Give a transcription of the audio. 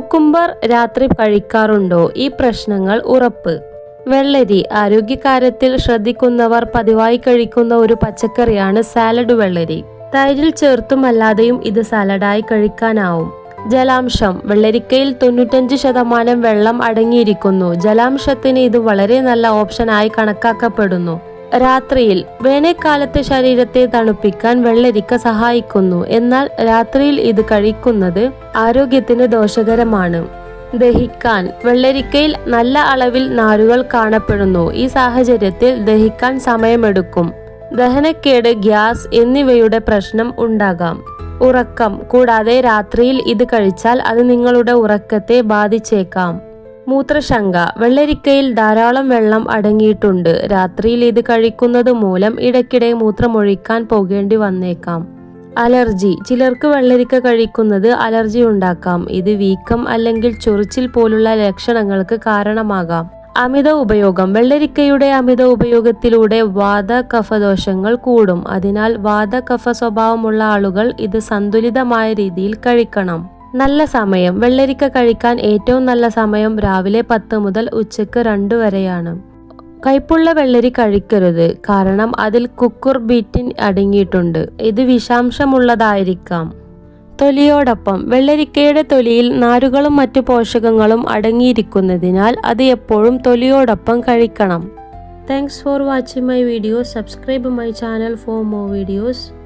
Cucumber രാത്രി കഴിക്കാറുണ്ടോ? ഈ പ്രശ്നങ്ങൾ ഉറപ്പ്. വെള്ളരി ആരോഗ്യകാര്യത്തിൽ ശ്രദ്ധിക്കുന്നവർ പതിവായി കഴിക്കുന്ന ഒരു പച്ചക്കറിയാണ് സാലഡ് വെള്ളരി. തൈരിൽ ചേർത്തും അല്ലാതെയും ഇത് സാലഡായി കഴിക്കാനാവും. ജലാംശം വെള്ളരിക്കയിൽ തൊണ്ണൂറ്റഞ്ച് ശതമാനം വെള്ളം അടങ്ങിയിരിക്കുന്നു. ജലാംശത്തിന് ഇത് വളരെ നല്ല ഓപ്ഷനായി കണക്കാക്കപ്പെടുന്നു. രാത്രിയിൽ വേനൽക്കാലത്ത് ശരീരത്തെ തണുപ്പിക്കാൻ വെള്ളരിക്ക സഹായിക്കുന്നു. എന്നാൽ രാത്രിയിൽ ഇത് കഴിക്കുന്നത് ആരോഗ്യത്തിന് ദോഷകരമാണ്. ദഹിക്കാൻ വെള്ളരിക്കയിൽ നല്ല അളവിൽ നാരുകൾ കാണപ്പെടുന്നു. ഈ സാഹചര്യത്തിൽ ദഹിക്കാൻ സമയമെടുക്കും. ദഹനക്കേട് ഗ്യാസ് എന്നിവയുടെ പ്രശ്നം ഉണ്ടാകാം. ഉറക്കം കൂടാതെ രാത്രിയിൽ ഇത് കഴിച്ചാൽ അത് നിങ്ങളുടെ ഉറക്കത്തെ ബാധിച്ചേക്കാം. മൂത്രശങ്ക വെള്ളരിക്കയിൽ ധാരാളം വെള്ളം അടങ്ങിയിട്ടുണ്ട്. രാത്രിയിൽ ഇത് കഴിക്കുന്നത് മൂലം ഇടയ്ക്കിടെ മൂത്രമൊഴിക്കാൻ പോകേണ്ടി വന്നേക്കാം. അലർജി. ചിലർക്ക് വെള്ളരിക്ക കഴിക്കുന്നത് അലർജി ഉണ്ടാക്കാം. ഇത് വീക്കം അല്ലെങ്കിൽ ചൊറിച്ചിൽ പോലുള്ള ലക്ഷണങ്ങൾക്ക് കാരണമാകാം. അമിത ഉപയോഗം. വെള്ളരിക്കയുടെ അമിത ഉപയോഗത്തിലൂടെ വാത കഫദോഷങ്ങൾ കൂടും. അതിനാൽ വാത കഫ സ്വഭാവമുള്ള ആളുകൾ ഇത് സന്തുലിതമായ രീതിയിൽ കഴിക്കണം. നല്ല സമയം. വെള്ളരിക്ക കഴിക്കാൻ ഏറ്റവും നല്ല സമയം രാവിലെ പത്ത് മുതൽ ഉച്ചയ്ക്ക് രണ്ട് വരെയാണ്. കയ്പുള്ള വെള്ളരി കഴിക്കരുത്. കാരണം അതിൽ കുക്കുർ ബീറ്റിൻ അടങ്ങിയിട്ടുണ്ട്. ഇത് വിഷാംശമുള്ളതായിരിക്കാം. തൊലിയോടൊപ്പം വെള്ളരിക്കയുടെ തൊലിയിൽ നാരുകളും മറ്റു പോഷകങ്ങളും അടങ്ങിയിരിക്കുന്നതിനാൽ അത് എപ്പോഴും തൊലിയോടൊപ്പം കഴിക്കണം. Thanks for watching my video subscribe my channel for more videos